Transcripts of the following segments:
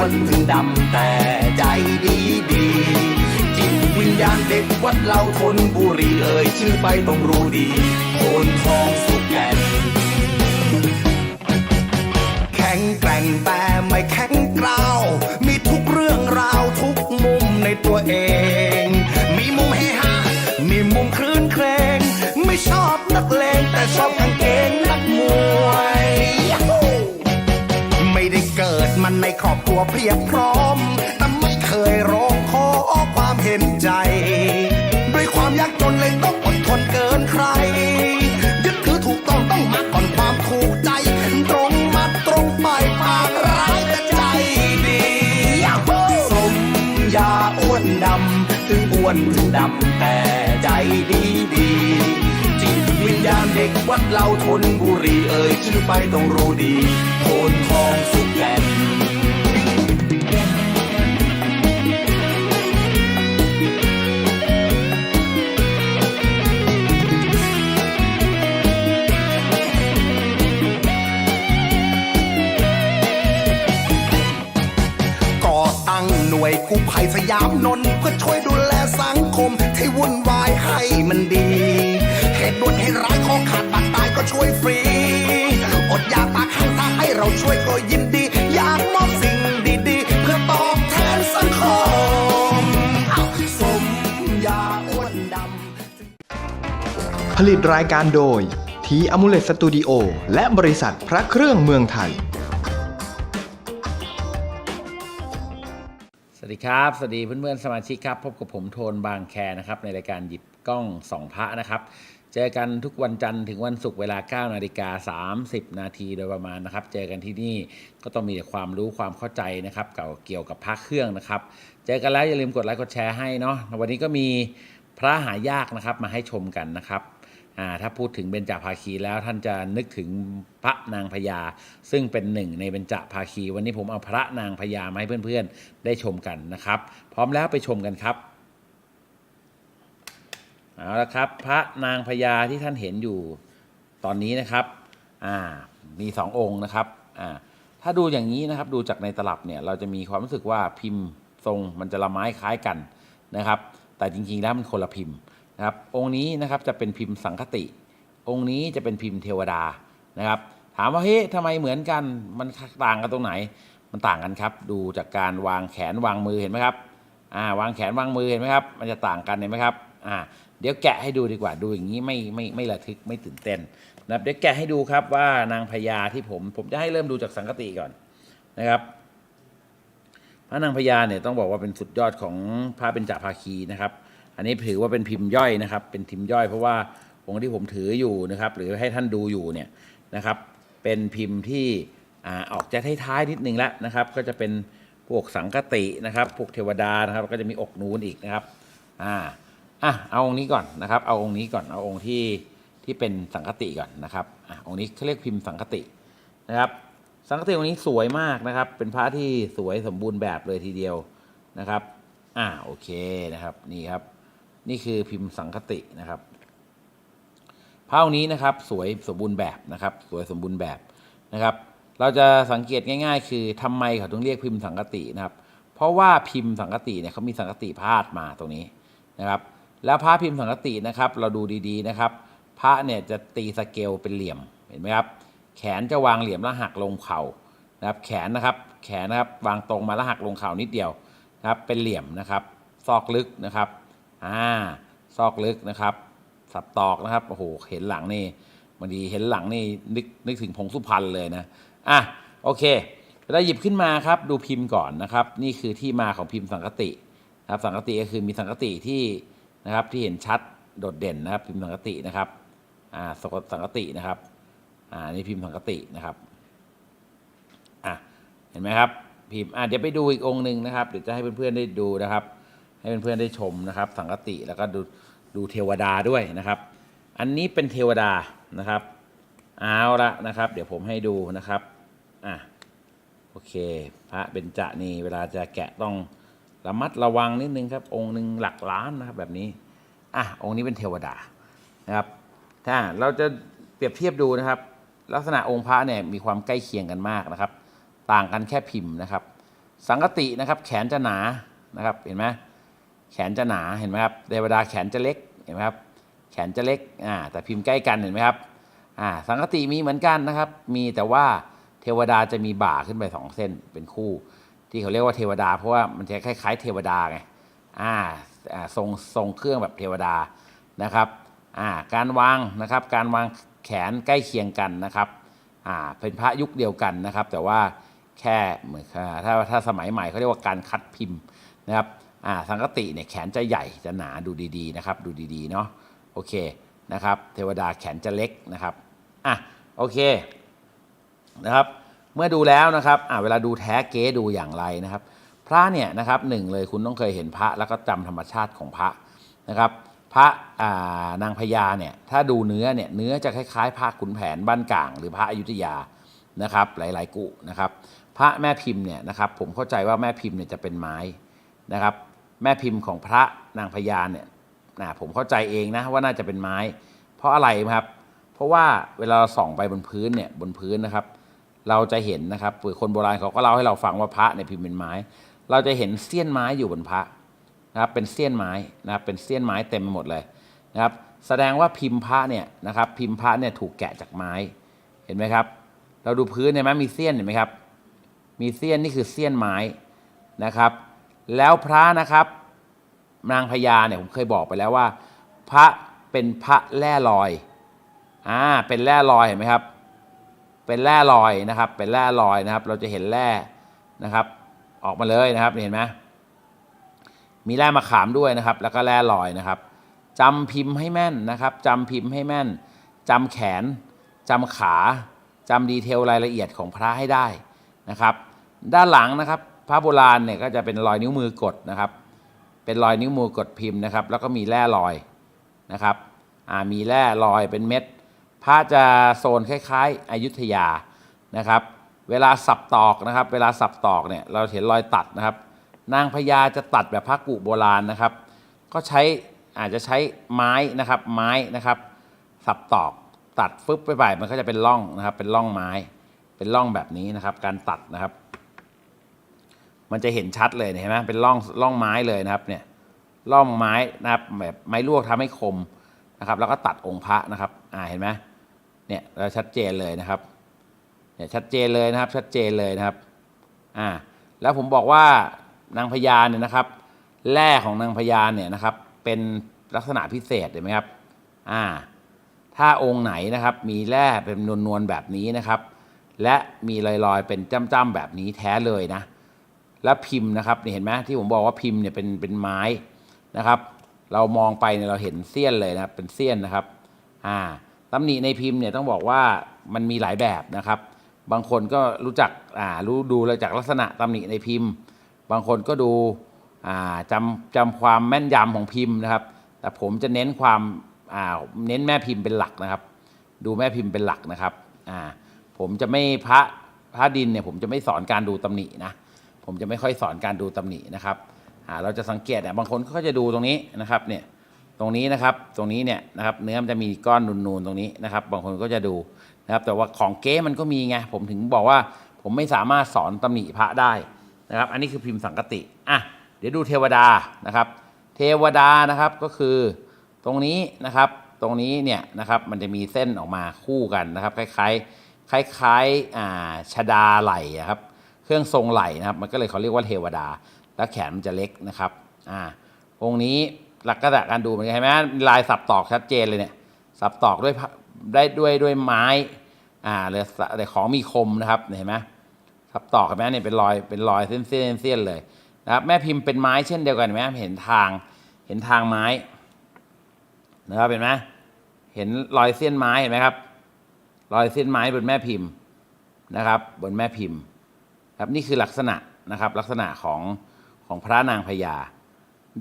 ถึงอ้วนถึงดำแต่ใจดีดีจิตวิญญาณเด็กวัดเราทนบุรีเอ่ยชื่อไปต้องรู้ดีโคนทองสุกแก่นแข็งแกร่งแต่ไม่แข็งกร้าวมีทุกเรื่องราวทุกมุมในตัวเอง มีมุมเฮฮามีมุมคลื่นเครงไม่ชอบนักเลงแต่ชอบกางเกงนักม ในครอบครัวเพียบพร้อม แต่ไม่เคยร้องขอความเห็นใจ ด้วยความยากจนเลยต้องอดทนเกินใคร ยึดถือถูกต้องต้องมาก่อนความถูกใจ ตรงมาตรงไปปากร้ายแต่ใจดีสมยาอ้วนดำ ถึงอ้วนถึงดำแต่ใจดีดี ด็กวัดเราทนบุรีเอ่ยชื่อไปต้องรู้ดีโคนทองสุกแก่นก่อตั้งหน่วยกู้ภัยสยามนนเพื่อช่วยดูแลสังคมให้วุ่นวายให้มันดี เหตุด่วนเหตุร้ายของขาดบาดตายก็ช่วยฟรี อดอยากปากข้างถ้าให้เราช่วยก็ยินดี อยากมอบสิ่งดีๆ เพื่อตอบแทนสังคมเอาสมยาอ้วนดำผลิตรายการโดยทีอมูเลตสตูดิโอและบริษัทพระเครื่องเมืองไทย สวัสดีครับ สวัสดีเพื่อนๆสมาชิกครับ พบกับผมโทนบางแคนะครับ ในรายการหยิบกล้องสองพระนะครับ เจอกันทุกวันจันทร์ถึงวันศุกร์เวลา 9 นาฬิกา 30 นาทีโดยประมาณนะครับ เจอกันที่นี่ก็ต้องมีความรู้ความเข้าใจนะครับเก่าเกี่ยวกับพระเครื่องนะครับ เจอกันแล้วอย่าลืมกดไลค์กดแชร์ให้เนาะวันนี้ก็มีพระหายากนะครับมาให้ชมกันนะครับอ่าถ้าพูดถึงเบญจภาคีแล้วท่านจะนึกถึงพระนางพญาซึ่งเป็นหนึ่งในเบญจภาคี วันนี้ผมเอาพระนางพญามาให้เพื่อนๆ ได้ชมกันนะครับ พร้อมแล้วไปชมกันครับ เอาละครับ พระนางพญาที่ท่านเห็นอยู่ตอนนี้นะครับอ่ามีสององค์นะครับอ่าถ้าดูอย่างนี้นะครับดูจากในตลับเนี่ยเราจะมีความรู้สึกว่าพิมพ์ทรงมันจะละไม้คล้ายกันนะครับ แต่จริงๆแล้วมันคนละพิมพ์นะครับ องค์นี้นะครับจะเป็นพิมพ์สังคติ องค์นี้จะเป็นพิมพ์เทวดานะครับ ถามว่าเฮ้ยทำไมเหมือนกันมันต่างกันตรงไหน มันต่างกันครับ ดูจากการวางแขนวางมือเห็นไหมครับอ่าวางแขนวางมือเห็นไหมครับ มันจะต่างกันเห็นไหมครับอ่า เดี๋ยวแกะให้ดูดีกว่าดูอย่างนี้ไม่ไม่ไม่ระทึกไม่ตื่นเต้นนะครับเดี๋ยวแกะให้ดูครับว่านางพญาที่ผมผมจะให้เริ่มดูจากสังคติก่อนนะครับพระนางพญาเนี่ยต้องบอกว่าเป็นสุดยอดของพระเบญจภาคีนะครับ อันนี้ถือว่าเป็นพิมพ์ย่อยนะครับ เป็นพิมพ์ย่อยเพราะว่าองค์ที่ผมถืออยู่นะครับ หรือให้ท่านดูอยู่เนี่ยนะครับ เป็นพิมพ์ที่อออกจะท้ายๆนิดนึงแล้วนะครับ ก็จะเป็นพวกสังกตินะครับพวกเทวดานะครับ ก็จะมีอกนูนอีกนะครับอ่า อะเอาองค์นี้ก่อนนะครับ เอาองค์นี้ก่อนเอาองค์ที่ที่เป็นสังคติก่อนนะครับอะองค์นี้เขาเรียกพิมพ์สังคตินะครับ สังคติองค์นี้สวยมากนะครับ เป็นพระที่สวยสมบูรณ์แบบเลยทีเดียวนะครับอ่าโอเคนะครับนี่ครับ นี่คือพิมพ์สังคตินะครับพระองค์นี้นะครับสวยสมบูรณ์แบบนะครับ สวยสมบูรณ์แบบนะครับ เราจะสังเกตง่าย ๆ คือทำไมเขาถึงเรียกพิมพ์สังคตินะครับ เพราะว่าพิมพ์สังคติเนี่ยเขามีสังคติพาดมาตรงนี้นะครับ แล้วพระพิมพ์สังคตินะครับ เราดูดีๆนะครับ พระเนี่ยจะตีสเกลเป็นเหลี่ยมเห็นไหมครับ แขนจะวางเหลี่ยมแล้วหักลงเข่านะครับ แขนนะครับ แขนนะครับวางตรงมาแล้วหักลงเข่านิดเดียวนะครับ เป็นเหลี่ยมนะครับซอกลึกนะครับอ่าซอกลึกนะครับ สับตอกนะครับโอ้โหเห็นหลังนี่บางทีเห็นหลังนี่นึกนึกถึงพงสุพรรณเลยนะอะโอเคเราหยิบขึ้นมาครับดูพิมพ์ก่อนนะครับ นี่คือที่มาของพิมพ์สังคตินะครับสังคติก็คือมีสังคติที่ นะครับที่เห็นชัดโดดเด่นนะครับพิมพ์สังคตินะครับอ่าสกสังคตินะครับอ่านี่พิมพ์สังคตินะครับอะเห็นไหมครับพิมพ์อะเดี๋ยวไปดูอีกองค์หนึ่งนะครับเดี๋ยวจะให้เพื่อนๆได้ดูนะครับ ให้เพื่อนๆได้ชมนะครับ สังคติแล้วก็ดูดูเทวดาด้วยนะครับ อันนี้เป็นเทวดานะครับเอาละนะครับ เดี๋ยวผมให้ดูนะครับอะโอเค พระเบญจนี่เวลาจะแกะต้อง ระมัดระวังนิดนึงครับ องค์หนึ่งหลักล้านนะครับแบบนี้อะองค์นี้เป็นเทวดานะครับ ถ้าเราจะเปรียบเทียบดูนะครับ ลักษณะองค์พระเนี่ยมีความใกล้เคียงกันมากนะครับ ต่างกันแค่พิมพ์นะครับ สังกตินะครับ แขนจะหนานะครับเห็นไหมแขนจะหนาเห็นไหมครับเทวดาแขนจะเล็กเห็นไหมครับแขนจะเล็กอ่าแต่พิมพ์ใกล้กันเห็นไหมครับอ่าสังกติมีเหมือนกันนะครับ มีแต่ว่าเทวดาจะมีบ่าขึ้นไปสองเส้นเป็นคู่ ที่เขาเรียกว่าเทวดา เพราะว่ามันจะคล้าย ๆ เทวดาไงอ่าทรงทรงเครื่องแบบเทวดานะครับอ่าการวางนะครับการวางแขนใกล้เคียงกันนะครับอ่าเป็นพระยุคเดียวกันนะครับ แต่ว่าแค่เหมือนถ้าถ้าสมัยใหม่เขาเรียกว่าการคัดพิมพ์นะครับอ่าสังกติเนี่ยแขนจะใหญ่จะหนาดูดีๆนะครับดูดีๆเนาะโอเคนะครับเทวดาแขนจะเล็กนะครับอะโอเคนะครับ เมื่อดูแล้วนะครับอ่าเวลาดูแท้เก๊ดูอย่างไรนะครับ พระเนี่ยนะครับหนึ่งเลยคุณต้องเคยเห็นพระแล้วก็จำธรรมชาติของพระนะครับ พระอ่านางพญาเนี่ยถ้าดูเนื้อเนี่ยเนื้อจะคล้ายๆพระขุนแผนบ้านกลาง หรือพระอยุธยานะครับ หลายๆกุนะครับ พระแม่พิมพ์เนี่ยนะครับผมเข้าใจว่าแม่พิมพ์เนี่ยจะเป็นไม้นะครับ แม่พิมพ์ของพระนางพญาเนี่ยนะผมเข้าใจเองนะว่าน่าจะเป็นไม้ เพราะอะไรครับ เพราะว่าเวลาส่องไปบนพื้นเนี่ยบนพื้นนะครับ เราจะเห็นนะครับหรือคนโบราณเขาก็เล่าให้เราฟังว่าพระเนี่ยพิมพ์เป็นไม้ เราจะเห็นเสี้ยนไม้อยู่บนพระนะครับเป็นเสี้ยนไม้นะครับเป็นเสี้ยนไม้เต็มไปหมดเลยนะครับแสดงว่าพิมพ์พระเนี่ยนะครับพิมพ์พระเนี่ยถูกแกะจากไม้เห็นไหมครับ เราดูพื้นเห็นไหมมีเสี้ยนเห็นไหมครับ มีเสี้ยนนี่คือเสี้ยนไม้นะครับ แล้วพระนะครับ นางพญาเนี่ยผมเคยบอกไปแล้วว่า พระเป็นพระแร่ลอยอ่าเป็นแร่ลอยเห็นไหมครับ เป็นแร่ลอยนะครับ เป็นแร่ลอยนะครับ เราจะเห็นแร่นะครับ ออกมาเลยนะครับเห็นไหมมีแร่มะขามด้วยนะครับ แล้วก็แร่ลอยนะครับจำพิมพ์ให้แม่นนะครับจำพิมพ์ให้แม่นจำแขนจำขาจำดีเทลรายละเอียดของพระให้ได้นะครับ ด้านหลังนะครับ พระโบราณเนี่ยก็จะเป็นรอยนิ้วมือกดนะครับ เป็นรอยนิ้วมือกดพิมพ์นะครับ แล้วก็มีแร่ลอยนะครับอ่ามีแร่ลอยเป็นเม็ด พระจะโซนคล้ายๆอยุธยานะครับ เวลาสับตอกนะครับ เวลาสับตอกเนี่ยเราเห็นรอยตัดนะครับ นางพญาจะตัดแบบพระกุโบราณนะครับ ก็ใช้อาจจะใช้ไม้นะครับไม้นะครับ สับตอกตัดฟึบไปไปมันก็จะเป็นร่องนะครับ เป็นร่องไม้ เป็นร่องแบบนี้นะครับ การตัดนะครับ มันจะเห็นชัดเลยเห็นไหมเป็นร่องร่องไม้เลยนะครับเนี่ยร่องไม้นะครับแบบไม้ลวกทำให้คมนะครับ แล้วก็ตัดองค์พระนะครับอ่าเห็นไหม เนี่ยเราชัดเจนเลยนะครับเนี่ยชัดเจนเลยนะครับชัดเจนเลยนะครับอ่าแล้วผมบอกว่านางพญาเนี่ยนะครับแร่ของนางพญาเนี่ยนะครับเป็นลักษณะพิเศษเห็นไหมครับอ่าถ้าองค์ไหนนะครับมีแร่เป็นนวลๆแบบนี้นะครับ และมีรอยๆเป็นจ้ำๆแบบนี้แท้เลยนะแล้วพิมพ์นะครับเห็นไหมที่ผมบอกว่าพิมพ์เนี่ยเป็นเป็นไม้นะครับ เรามองไปเนี่ยเราเห็นเสี้ยนเลยนะเป็นเสี้ยนนะครับอ่า ตำหนิในพิมพ์เนี่ยต้องบอกว่ามันมีหลายแบบนะครับ บางคนก็รู้จักอ่ารู้ดูเลจากลักษณะตำหนิในพิมพ์ บางคนก็ดูอ่าจำจำความแม่นยำของพิมพ์นะครับ แต่ผมจะเน้นความอ่าเน้นแม่พิมพ์เป็นหลักนะครับ ดูแม่พิมพ์เป็นหลักนะครับอ่าผมจะไม่พระพระดินเนี่ยผมจะไม่สอนการดูตำหนินะผมจะไม่ค่อยสอนการดูตำหนินะครับอ่าเราจะสังเกตเนี่ยบางคนก็จะดูตรงนี้นะครับเนี่ย ตรงนี้นะครับตรงนี้เนี่ยนะครับเนื้อมันจะมีก้อนนูนๆตรงนี้นะครับบางคนก็จะดูนะครับแต่ว่าของเก๊มันก็มีไงผมถึงบอกว่าผมไม่สามารถสอนตำหนิพระได้นะครับ อันนี้คือพิมพ์สังกติอะเดี๋ยวดูเทวดานะครับ เทวดานะครับก็คือตรงนี้นะครับตรงนี้เนี่ยนะครับมันจะมีเส้นออกมาคู่กันนะครับ คล้ายๆ คล้ายๆอ่าชดาไหลครับ เครื่องทรงไหลนะครับ มันก็เลยเขาเรียกว่าเทวดา แล้วแขนมันจะเล็กนะครับอ่าองค์นี้ ลักกระการดูมันเห็นไหมมีลายสับตอกชัดเจนเลยเนี่ยสับตอกด้วยได้ด้วยด้วยไม้อ่าหรือหรือของมีคมนะครับเห็นไหมสับตอกเห็นไหมเนี่ยเป็นรอยเป็นรอยเส้นเส้นเส้นเลยนะครับแม่พิมพ์เป็นไม้เช่นเดียวกันเห็นไหมเห็นทางเห็นทางไม้นะครับเห็นไหมเห็นรอยเส้นไม้เห็นไหมครับ รอยเส้นไม้บนแม่พิมพ์นะครับ บนแม่พิมพ์ ครับนี่คือลักษณะนะครับลักษณะของของพระนางพญา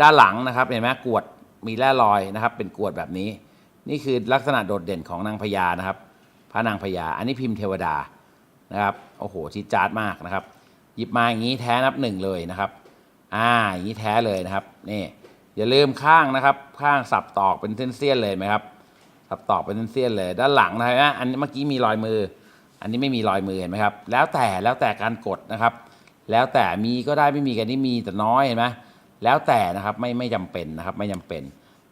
ด้านหลังนะครับเห็นไหมกวดมีแร่ลอยนะครับ เป็นกวดแบบนี้ นี่คือลักษณะโดดเด่นของนางพญานะครับ พระนางพญาอันนี้พิมพ์เทวดานะครับโอ้โหชิดจาดมากนะครับ หยิบมาอย่างนี้แท้นับหนึ่งเลยนะครับอ่าอย่างนี้แท้เลยนะครับนี่อย่าลืมข้างนะครับ ข้างสับตอกเป็นเส้นๆเลยไหมครับสับตอกเป็นเส้นๆเลย ด้านหลังนะครับอันนี้เมื่อกี้มีรอยมือ อันนี้ไม่มีรอยมือเห็นไหมครับ แล้วแต่แล้วแต่การกดนะครับ แล้วแต่มีก็ได้ไม่มีกันนี่มีแต่น้อยเห็นไหม แล้วแต่นะครับไม่ไม่จำเป็นนะครับไม่จำเป็น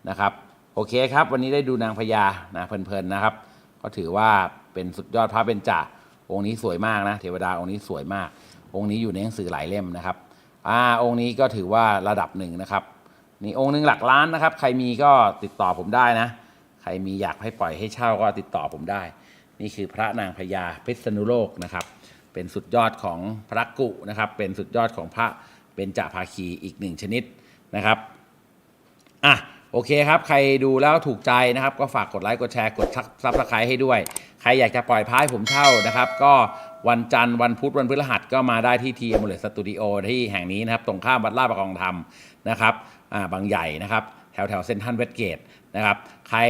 นะครับ โอเคครับ วันนี้ได้ดูนางพญานะเพลินๆนะครับ ก็ถือว่าเป็นสุดยอดพระเบญจาองค์นี้สวยมากนะ เทวดาองค์นี้สวยมาก องค์นี้อยู่ในหนังสือหลายเล่มนะครับอ่าองค์นี้ก็ถือว่าระดับหนึ่งนะครับนี่องค์หนึ่งหลักล้านนะครับ ใครมีก็ติดต่อผมได้นะ ใครมีอยากให้ปล่อยให้เช่าก็ติดต่อผมได้ นี่คือพระนางพญาเพชรนุโลกนะครับ เป็นสุดยอดของพระกุนะครับ เป็นสุดยอดของพระ เบญจภาคีอีกหนึ่งชนิดนะครับอะโอเคครับ ใครดูแล้วถูกใจนะครับ ก็ฝากกดไลค์กดแชร์กดซับสไครต์ให้ด้วย ใครอยากจะปล่อยพายผมเช่านะครับ ก็วันจันทร์วันพุธวันพฤหัสก็มาได้ที่ทีอมูเลสตูดิโอที่แห่งนี้นะครับ ตรงข้ามวัดลาดประกองธรรมนะครับอ่าบางใหญ่นะครับ แถวแถวเซนทันเวสเกตนะครับ ใคร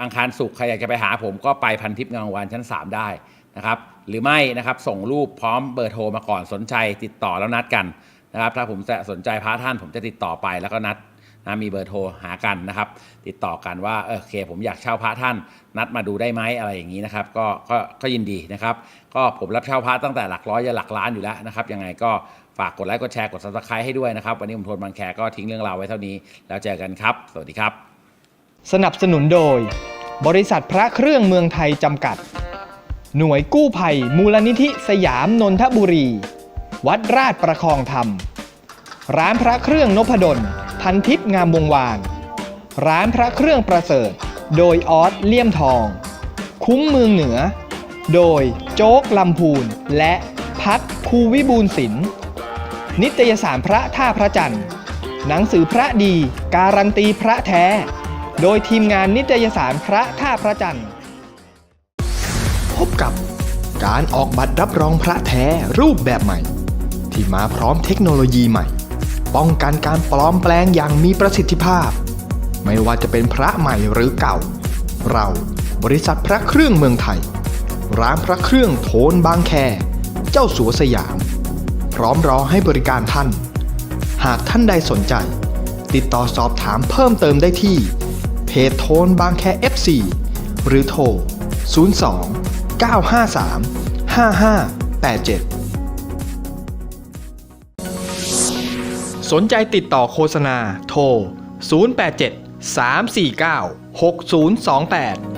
อังคารสุขใครอยากจะไปหาผมก็ไปพันทิพย์งามวงวานชั้น 3 ได้นะครับ หรือไม่นะครับส่งรูปพร้อมเบอร์โทรมาก่อนสนใจติดต่อแล้วนัดกันนะครับ ถ้าผมจะสนใจพระท่านผมจะติดต่อไปแล้วก็นัดนะมีเบอร์โทรหากันนะครับ ติดต่อกันว่าเออโอเค ผมอยากเช่าพระท่าน นัดมาดูได้ไหมอะไรอย่างนี้นะครับก็ก็ก็ยินดีนะครับ ก็ผมรับเช่าพระตั้งแต่หลักร้อยยันหลักล้านอยู่แล้วนะครับ ยังไงก็ฝากกดไลค์กดแชร์กด subscribe ให้ด้วยนะครับ วันนี้ผมโทนบางแคก็ทิ้งเรื่องราวไว้เท่านี้ แล้วเจอกันครับ สวัสดีครับ สนับสนุนโดย บริษัทพระเครื่องเมืองไทยจำกัด หน่วยกู้ภัย มูลนิธิสยามนนทบุรี วัดราชประคองธรรม ร้านพระเครื่องนพดล พันทิพย์งามวงวาน ร้านพระเครื่องประเสริฐ โดยออสเลี่ยมทอง คุ้มเมืองเหนือ โดยโจ๊กลำพูน และพัดคูวิบูลศิลป์นิตยสารพระท่าพระจันทร์ หนังสือพระดี การันตีพระแท้ โดยทีมงานนิตยสารพระท่าพระจันทร์ พบกับ การออกบัตรรับรองพระแท้รูปแบบใหม่ ที่มาพร้อมเทคโนโลยีใหม่ ป้องกันการปลอมแปลงอย่างมีประสิทธิภาพ ไม่ว่าจะเป็นพระใหม่หรือเก่า เราบริษัทพระเครื่องเมืองไทย ร้านพระเครื่องโทนบางแค เจ้าสัวสยาม พร้อมรอให้บริการท่าน หากท่านใดสนใจ ติดต่อสอบถามเพิ่มเติมได้ที่ เพจโทนบางแค FC หรือโทร 02 953 5587 สนใจติดต่อโฆษณาโทร 087 349 6028